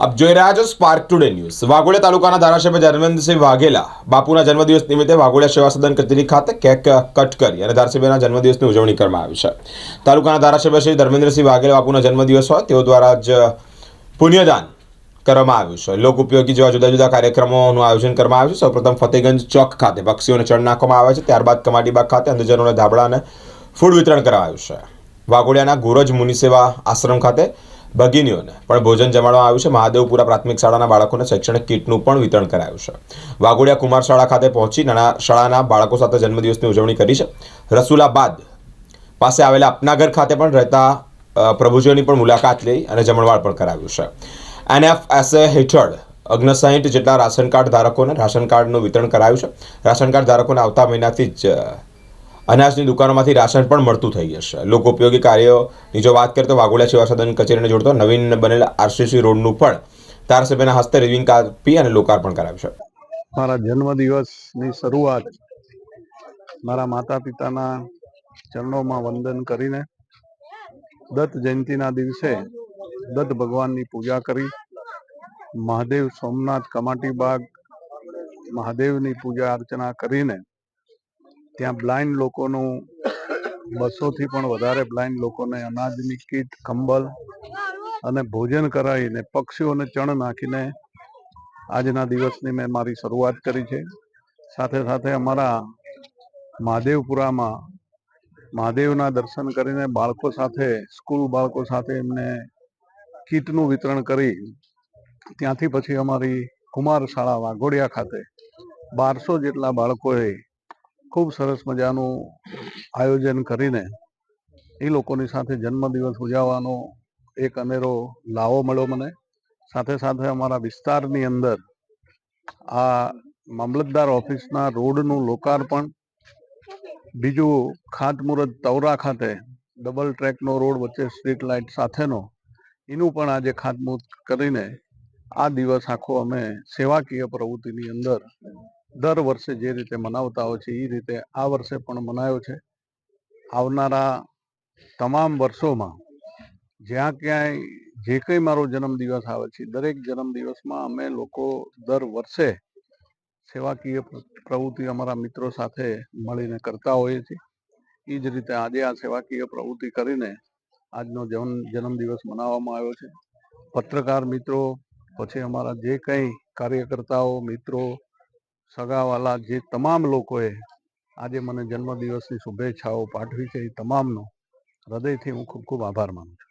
આપ જોઈ રહ્યા છો સ્પાર્ક ટુડે ન્યૂઝ વાઘોડિયા તાલુકાના ધારાસભ્ય ધર્મેન્દ્રસિંહ વાઘેલા બાપુના જન્મદિવસ નિમિત્તે વાઘોડિયા સેવા સદન કચેરી ખાતે કેક કટ કરી અને ધારાસભ્યના જન્મદિવસની ઉજવણી કરવામાં આવી છે. તાલુકાના ધારાસભ્ય શ્રી ધર્મેન્દ્રસિંહ વાઘેલા બાપુના જન્મદિવસ હોય તેઓ દ્વારા જ પુણ્યદાન કરવામાં આવ્યું છે. લોક ઉપયોગી જેવા જુદા જુદા કાર્યક્રમોનું આયોજન કરવામાં આવ્યું છે. સૌપ્રથમ ફતેગંજ ચોક ખાતે પક્ષીઓને ચણ નાખવામાં આવે છે. ત્યારબાદ કમાટીબાગ ખાતે અંધજનોને ધાબળા અને ફૂડ વિતરણ કરાયું છે. વાઘોડિયાના ગુરજ મુનિ સેવા આશ્રમ ખાતે ભગીનીઓને. પણ ભોજન જમાડવામાં આવ્યું છે. મહાદેવપુરા પ્રાથમિક શાળાના બાળકોને શૈક્ષણિક કીટનું પણ વિતરણ કરાયું છે. વાઘોડિયા કુમાર શાળા ખાતે પહોંચી નાના શાળાના બાળકો સાથે જન્મદિવસની ઉજવણી કરી છે. રસુલાબાદ પાસે આવેલા અપનાગર ખાતે પણ રહેતા પ્રભુજીઓની પણ મુલાકાત લઈ અને જમણવાર પણ કરાવ્યું છે. એનએફએસએ હેઠળ ઓગણસાઠ જેટલા રાશન કાર્ડ ધારકોને રાશન કાર્ડનું વિતરણ કરાયું છે. રાશન કાર્ડ ધારકોને આવતા મહિનાથી જ અનાજની દુકાનોમાંથી રાશન પણ મળતું થઈ જશે. લોકો ઉપયોગી કાર્યોની જો વાત કરીએ તો વાઘોડિયા સેવા સદન કચેરીને જોડતો નવીન બનેલા આરસીસી રોડનું પણ ધારાસભ્યના હસ્તે રિવિંગ કાપી અને લોકાર્પણ કરાવ્યું છે. મારા જન્મદિવસની શરૂઆત મારા માતા પિતાના ચરણોમાં વંદન કરીને દત્ત જયંતિના દિવસે દત્ત ભગવાનની પૂજા કરી. મહાદેવ સોમનાથ કમાટી બાગ મહાદેવની પૂજા અર્ચના કરીને ત્યાં બ્લાઇન્ડ લોકોનું બસોથી પણ વધારે બ્લાઇન્ડ લોકોને અનાજની કીટ કંબલ અને ભોજન કરાવીને, પક્ષીઓને ચણ નાખીને આજના દિવસની મેં મારી શરૂઆત કરી છે. સાથે સાથે અમારા મહાદેવપુરામાં મહાદેવના દર્શન કરીને બાળકો સાથે, સ્કૂલ બાળકો સાથે એમને કીટનું વિતરણ કરી, ત્યાંથી પછી અમારી કુમાર શાળા વાઘોડિયા ખાતે બારસો જેટલા બાળકોએ ખૂબ સરસ મજાનું આયોજન કરીને એ લોકોની સાથે જન્મદિવસ ઉજવવાનો એક અનેરો લાવો મળ્યો મને. સાથે સાથે અમારા વિસ્તારની અંદર આ મામલતદાર ઓફિસના રોડનું લોકાર્પણ, બીજું ખાતમુહૂર્ત તવરા ખાતે ડબલ ટ્રેકનો રોડ વચ્ચે સ્ટ્રીટ લાઇટ સાથેનો, એનું પણ આજે ખાતમુહૂર્ત કરીને આ દિવસ આખો અમે સેવાકીય પ્રવૃત્તિની અંદર દર વર્ષે જે રીતે મનાવતા હોય છે એ રીતે આ વર્ષે પણ મનાયો છે. આવનારા તમામ વર્ષોમાં જ્યાં ક્યાંય જે કંઈ મારો જન્મદિવસ આવે છે, દરેક જન્મદિવસમાં અમે લોકો દર વર્ષે સેવાકીય પ્રવૃત્તિ અમારા મિત્રો સાથે મળીને કરતા હોઈએ છીએ. એ જ રીતે આજે આ સેવાકીય પ્રવૃત્તિ કરીને આજનો જન્મ જન્મદિવસ મનાવવામાં આવ્યો છે. પત્રકાર મિત્રો, પછી અમારા જે કંઈ કાર્યકર્તાઓ, મિત્રો સગાવાલા જે તમામ લોકોએ આજે મને જન્મદિવસની શુભેચ્છાઓ પાઠવી છે એ તમામનો હૃદયથી હું ખૂબ ખૂબ આભાર માનું છું.